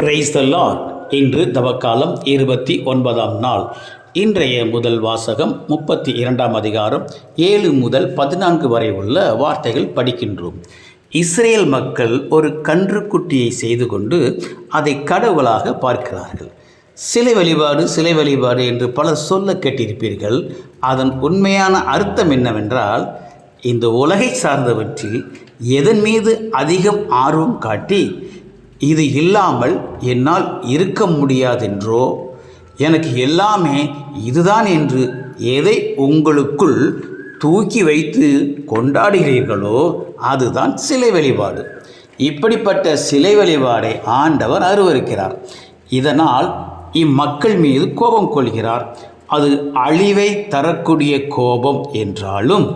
Praise the Lord இன்று தவக்காலம் இருபத்தி ஒன்பதாம் நாள். இன்றைய முதல் வாசகம் முப்பத்தி இரண்டாம் அதிகாரம் ஏழு முதல் பதினான்கு வரை உள்ள வார்த்தைகள் படிக்கின்றோம். இஸ்ரேல் மக்கள் ஒரு கன்றுக்குட்டியை செய்து கொண்டு அதை கடவுளாக பார்க்கிறார்கள். சிலை வழிபாடு சிலை வழிபாடு என்று பலர் சொல்ல கேட்டிருப்பீர்கள். அதன் உண்மையான அர்த்தம் என்னவென்றால் இந்த உலகை சார்ந்தவற்றில் எதன் மீது அதிகம் ஆர்வம் காட்டி இது இல்லாமல் என்னால் இருக்க முடியாதென்றோ? எனக்கு எல்லாமே இதுதான் என்று எதை உங்களுக்குள் தூக்கி வைத்து கொண்டாடுகிறீர்களோ அதுதான் சிலை வழிபாடு. இப்படிப்பட்ட சிலை வழிபாடை ஆண்டவர் அருவருக்கிறார். இதனால் இம்மக்கள் மீது கோபம் கொள்கிறார். அது அழிவை தரக்கூடிய கோபம் என்றாலும்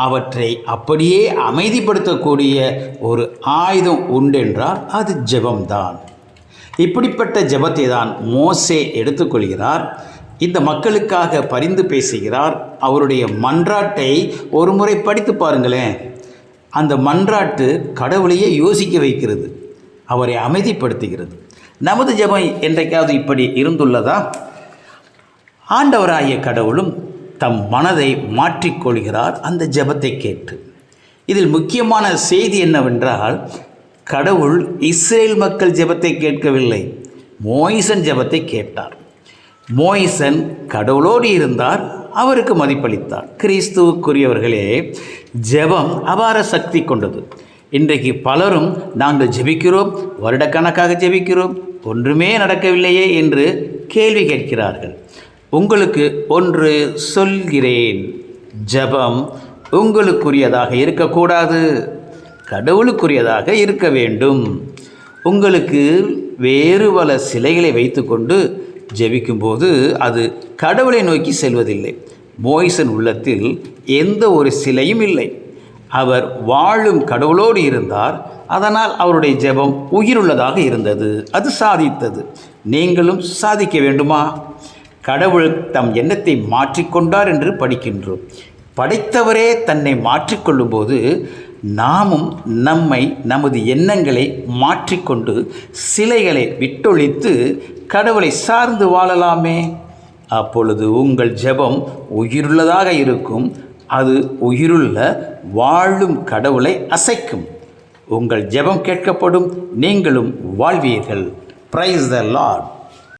அவற்றை அப்படியே அமைதிப்படுத்தக்கூடிய ஒரு ஆயுதம் உண்டென்றால் அது ஜெபம்தான். இப்படிப்பட்ட ஜெபத்தை தான் மோசே எடுத்துக்கொள்கிறார். இந்த மக்களுக்காக பரிந்து பேசுகிறார். அவருடைய மன்றாட்டை ஒரு முறை படித்து பாருங்களேன். அந்த மன்றாட்டு கடவுளையே யோசிக்க வைக்கிறது. அவரை அமைதிப்படுத்துகிறது. நமது ஜெபம் என்றைக்காவது இப்படி இருந்துள்ளதா? ஆண்டவராகிய கடவுளும் தம் மனதை மாற்றிக்கொள்கிறார் அந்த ஜபத்தை கேட்டு. இதில் முக்கியமான செய்தி என்னவென்றால் கடவுள் இஸ்ரேல் மக்கள் ஜெபத்தை கேட்கவில்லை. மோயிசன் ஜெபத்தை கேட்டார். மோயிசன் கடவுளோடு இருந்தார் அவருக்கு மதிப்பளித்தார். கிறிஸ்துவுக்குரியவர்களே ஜெபம் அபார சக்தி கொண்டது. இன்றைக்கு பலரும் நாங்கள் ஜெபிக்கிறோம் வருடக்கணக்காக ஜெபிக்கிறோம் ஒன்றுமே நடக்கவில்லையே என்று கேள்வி கேட்கிறார்கள். உங்களுக்கு ஒன்று சொல்கிறேன். ஜெபம் உங்களுக்குரியதாக இருக்கக்கூடாது. கடவுளுக்குரியதாக இருக்க வேண்டும். உங்களுக்கு வேறு பல சிலைகளை வைத்துக்கொண்டு ஜெபிக்கும்போது அது கடவுளை நோக்கி செல்வதில்லை. மோய்சன் உள்ளத்தில் எந்த ஒரு சிலையும் இல்லை. அவர் வாழும் கடவுளோடு இருந்தார். அதனால் அவருடைய ஜெபம் உயிருள்ளதாக இருந்தது. அது சாதித்தது. நீங்களும் சாதிக்க வேண்டுமா? கடவுள் தம் எண்ணத்தை மாற்றிக்கொண்டார் என்று படிக்கின்றோம். படைத்தவரே தன்னை மாற்றிக்கொள்ளும்போது நாமும் நம்மை நமது எண்ணங்களை மாற்றிக்கொண்டு சிலைகளை விட்டொழித்து கடவுளை சார்ந்து வாழலாமே. அப்பொழுது உங்கள் ஜெபம் உயிருள்ளதாக இருக்கும். அது உயிருள்ள வாழும் கடவுளை அசைக்கும். உங்கள் ஜெபம் கேட்கப்படும். நீங்களும் வாழ்வீர்கள். Praise the Lord